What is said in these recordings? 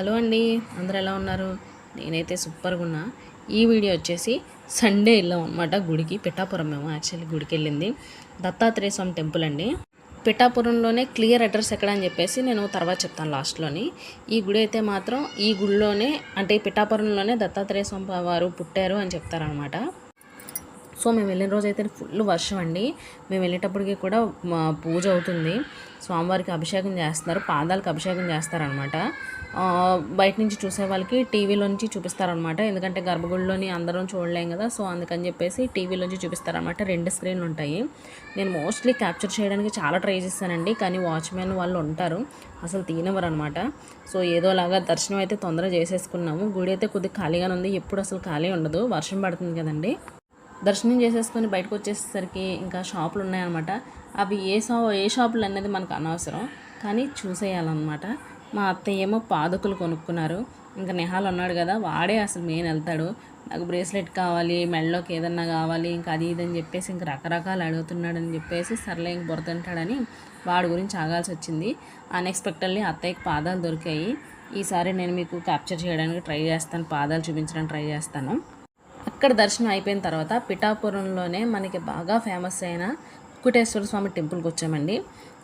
Hello అండి అందరు ఎలా ఉన్నారు? నేనైతే సూపర్గా ఉన్నా. ఈ వీడియో వచ్చేసి సండే వెళ్ళాం అనమాట గుడికి పిఠాపురం మేము యాక్చువల్లీ గుడికి వెళ్ళింది. దత్తాత్రేయ స్వామి టెంపుల్ అండి. పిఠాపురంలోనే క్లియర్ అడ్రస్ ఎక్కడ అని చెప్పేసి నేను తర్వాత చెప్తాను లాస్ట్లోని. ఈ గుడి అయితే మాత్రం ఈ గుడిలోనే అంటే పిఠాపురంలోనే దత్తాత్రేయ స్వామి వారు పుట్టారు అని చెప్తారనమాట సో మేము వెళ్ళిన రోజు అయితే ఫుల్ వర్షం అండి. మేము వెళ్ళేటప్పటికి కూడా మా పూజ అవుతుంది. స్వామివారికి అభిషేకం చేస్తున్నారు పాదాలకు అభిషేకం చేస్తారనమాట బయట నుంచి చూసే వాళ్ళకి టీవీలోంచి చూపిస్తారనమాట ఎందుకంటే గర్భగుడిలోని అందరం చూడలేం కదా సో అందుకని చెప్పేసి టీవీలోంచి చూపిస్తారనమాట రెండు స్క్రీన్లు ఉంటాయి. నేను మోస్ట్లీ క్యాప్చర్ చేయడానికి చాలా ట్రై చేశానండి కానీ వాచ్మెన్ వాళ్ళు ఉంటారు. అసలు తీనవరు అనమాట సో ఏదోలాగా దర్శనం అయితే తొందరగా చేసేసుకున్నాము. గుడి అయితే కొద్దిగా ఖాళీగానే ఉంది. ఎప్పుడు అసలు ఖాళీ ఉండదు. వర్షం పడుతుంది కదండి. దర్శనం చేసేసుకొని బయటకు వచ్చేసరికి ఇంకా షాపులు ఉన్నాయన్నమాట అవి ఏ షా ఏ షాపులు అనేది మనకు అనవసరం. కానీ చూసేయాలన్నమాట. మా అత్తయ్య ఏమో పాదకులు కొనుక్కున్నారు. ఇంకా నిహాల్ ఉన్నాడు కదా వాడే అసలు మెయిన్ వెళ్తాడు. నాకు బ్రేస్లెట్ కావాలి మెడలోకి ఏదన్నా కావాలి ఇంకా అది ఇది అని చెప్పేసి ఇంక రకరకాలు అడుగుతున్నాడని చెప్పేసి సర్లే ఇంక బురదంటాడని వాడి గురించి ఆగాల్సి వచ్చింది. అన్ఎక్స్పెక్టెడ్లీ అత్తయ్యకి పాదాలు దొరికాయి. ఈసారి నేను మీకు క్యాప్చర్ చేయడానికి ట్రై చేస్తాను పాదాలు చూపించడానికి ట్రై చేస్తాను. అక్కడ దర్శనం అయిపోయిన తర్వాత పిఠాపురంలోనే మనకి బాగా ఫేమస్ అయిన కుటేశ్వర స్వామి టెంపుల్కి వచ్చామండి.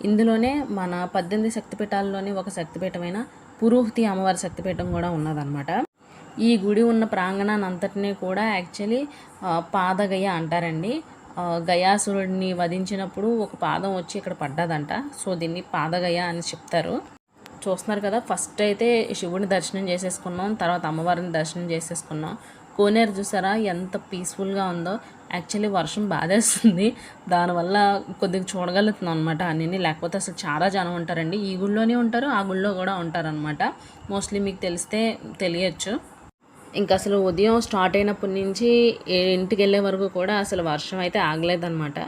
ఇందులోనే మన పద్దెనిమిది శక్తిపీఠాల్లోని ఒక శక్తిపీఠమైన పురోహితి అమ్మవారి శక్తిపీఠం కూడా ఉన్నదన్నమాట. ఈ గుడి ఉన్న ప్రాంగణాన్ని అంతటినీ కూడా యాక్చువల్లీ పాదగయ అంటారండి. గయాసురుడిని వధించినప్పుడు ఒక పాదం వచ్చి ఇక్కడ పడ్డదంట. సో దీన్ని పాదగయ అని చెప్తారు. చూస్తున్నారు కదా ఫస్ట్ అయితే శివుని దర్శనం చేసేసుకున్నాం తర్వాత అమ్మవారిని దర్శనం చేసేసుకున్నాం. కోనేరు చూసారా? ఎంత పీస్ఫుల్గా ఉందో. యాక్చువల్లీ వర్షం బాధేస్తుంది. దానివల్ల కొద్దిగా చూడగలుగుతున్నాం అనమాట అన్నీ లేకపోతే అసలు చాలా జనం ఉంటారండి. ఈ గుళ్ళోనే ఉంటారు ఆ గుళ్ళో కూడా ఉంటారనమాట మోస్ట్లీ మీకు తెలిస్తే తెలియచ్చు. ఇంకా అసలు ఉదయం స్టార్ట్ అయినప్పటి నుంచి ఇంటికి వెళ్ళే వరకు కూడా అసలు వర్షం అయితే ఆగలేదన్నమాట.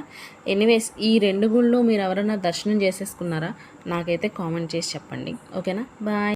ఎనీవేస్ ఈ రెండు గుళ్ళు మీరు ఎవరైనా దర్శనం చేసేసుకున్నారా? నాకైతే కామెంట్ చేసి చెప్పండి. ఓకేనా బాయ్